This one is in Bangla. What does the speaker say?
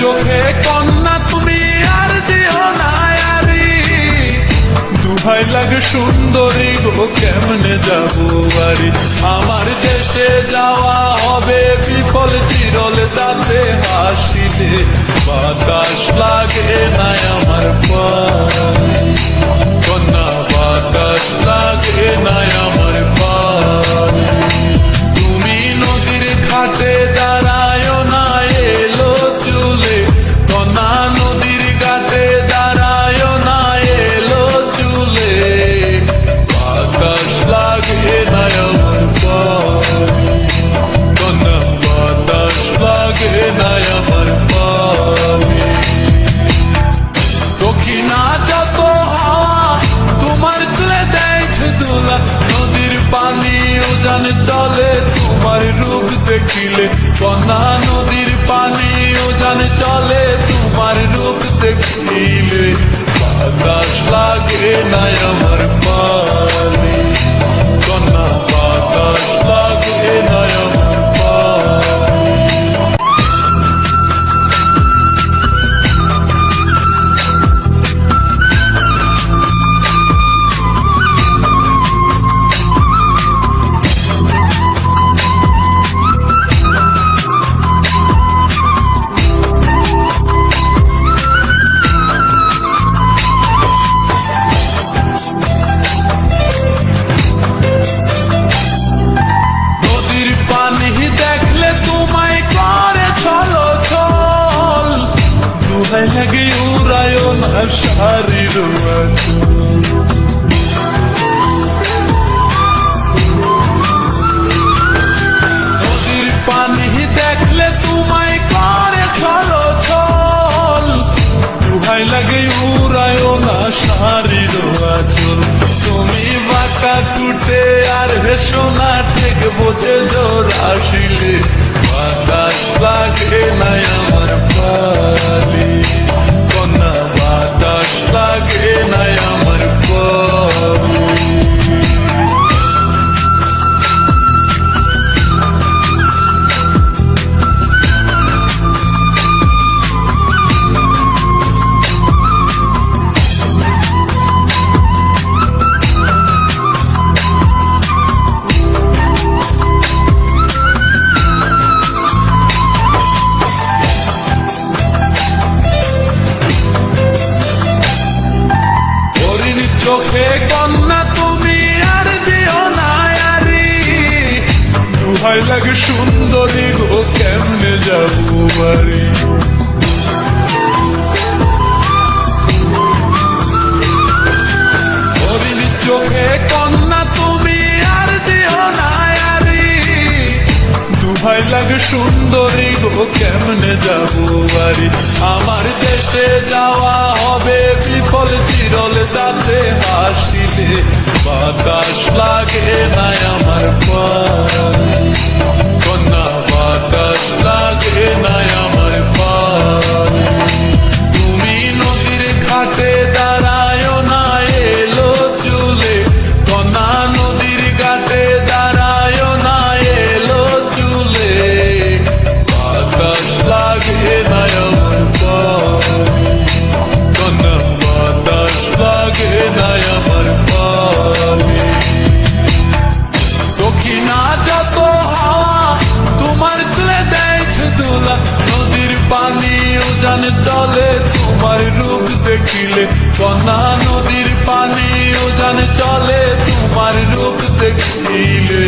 চোখে কন্যা, তুমি আর দিও না আরি। দুহাই লাগে সুন্দরী গো, কেমনে যাব বাড়ি আমার দেশে যাওয়া হবে বিফল চিরল তাতে হাসিতে বাতাস লাগে না আমার পায়ে কন্যা নদীর পানি উজান চলে তোমার রূপ দেখিলে বাতাস লাগে না আমার করে চলো চল দুহাই লাগে উড়ায় না শারীর আচল তুমি বাঁকা টুটে আর হেসো না ঠিক বোঝে জোর আসিলে বাতাস চোখে কন্যা তুমি আর দিও না আরি দুহাই লাগে সুন্দরী গো, কেমনে যাব বাড়ি? চোখে কন্যা তুমি আর দিও না আরি দুহাই লাগে সুন্দরী গো, কেমনে যাব বাড়ি? আমার দেশে যাওয়া হবে বিফল চিরল তাতে বাতাস লাগে না আমার পায়ে দক্ষিণা যত হাওয়া, তোমার তুলে দেয়ছে দোলা। নদীর পানি উজান চলে, তোমার রূপ দেখিলে কন্যা নদীর পানি উজান চলে, তোমার রূপ দেখিলে